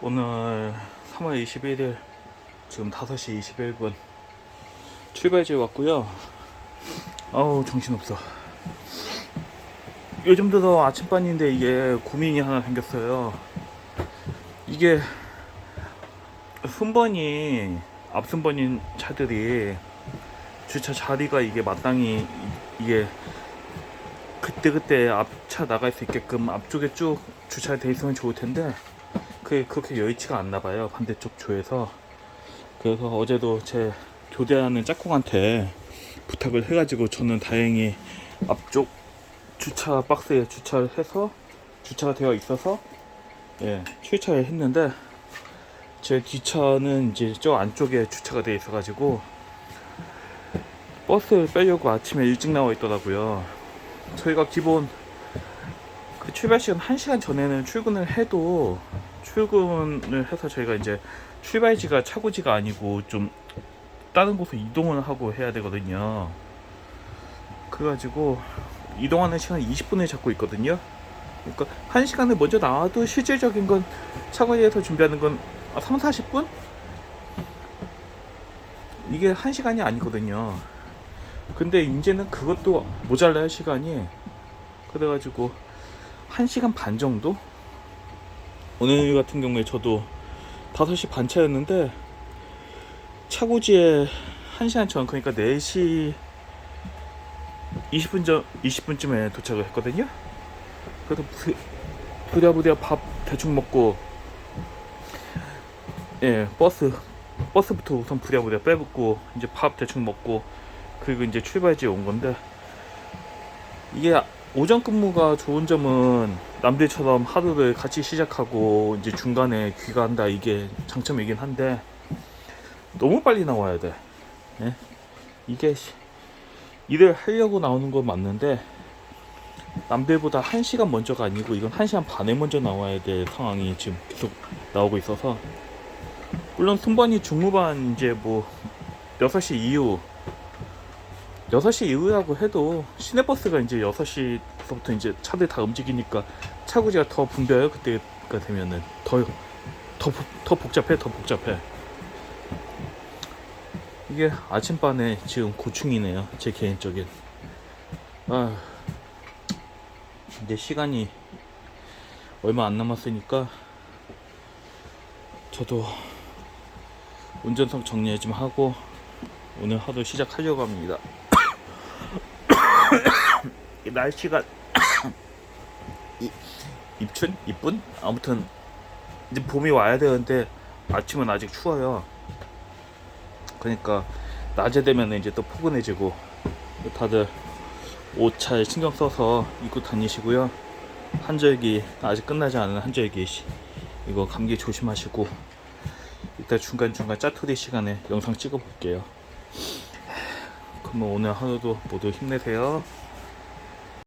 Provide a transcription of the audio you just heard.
오늘 3월 21일 지금 5시 21분 출발지에 왔고요. 아우 정신없어. 요즘 들어 아침반인데 이게 고민이 하나 생겼어요. 이게 순번이 앞순번인 차들이 주차 자리가 이게 마땅히 이- 이게 그때그때 앞차 나갈 수 있게끔 앞쪽에 쭉 주차돼 있으면 좋을 텐데 그게 그렇게 여의치가 않나 봐요 반대쪽 조에서. 그래서 어제도 제 교대하는 짝꿍한테 부탁을 해가지고 저는 다행히 앞쪽 주차 박스에 주차를 해서 주차가 되어 있어서 예 출차를 했는데 제 뒷차는 이제 저 안쪽에 주차가 되어 있어가지고 버스를 빼려고 아침에 일찍 나와 있더라고요. 저희가 기본 그 출발 시간 1시간 전에는 출근을 해도 출근을 해서 저희가 이제 출발지가 차고지가 아니고 좀 다른 곳으로 이동을 하고 해야 되거든요. 그래가지고 이동하는 시간 20분을 잡고 있거든요. 그러니까 1시간을 먼저 나와도 실질적인 건 차고지에서 준비하는 건 3, 40분? 이게 1시간이 아니거든요. 근데 이제는 그것도 모자라요 시간이 그래가지고 1시간 반 정도? 오늘 같은 경우에 저도 5시 반 차였는데 차고지에 1시간 전 그러니까 4시 20분 전 20분쯤에 도착을 했거든요. 그래서 부, 부랴부랴 밥 대충 먹고 예 버스 버스부터 우선 부랴부랴 빼붙고 이제 밥 대충 먹고 그리고 이제 출발지에 온 건데 이게 오전 근무가 좋은 점은 남들처럼 하루를 같이 시작하고 이제 중간에 귀가한다 이게 장점이긴 한데 너무 빨리 나와야 돼. 예? 이게 시- 일을 하려고 나오는 건 맞는데 남들보다 1시간 먼저가 아니고 이건 1시간 반에 먼저 나와야 될 상황이 지금 계속 나오고 있어서 물론 순번이 중후반 이제 뭐 6시 이후 6시 이후라고 해도 시내버스가 이제 6시부터 이제 차들 다 움직이니까 차고지가 더 붐벼요 그때가 되면은. 더, 더, 복- 더 복잡해 더 복잡해. 이게 아침반에 지금 고충이네요 제 개인적인. 아 이제 시간이 얼마 안 남았으니까 저도 운전석 정리 좀 하고 오늘 하루 시작하려고 합니다. 이 날씨가 이, 입춘? 이쁜? 아무튼 이제 봄이 와야 되는데 아침은 아직 추워요. 그러니까 낮에 되면 이제 또 포근해지고 다들 옷 잘 신경 써서 입고 다니시고요. 한절기 아직 끝나지 않은 한절기 시- 이거 감기 조심하시고 이따 중간중간 짜투리 시간에 영상 찍어 볼게요. 그럼 오늘 하루도 모두 힘내세요.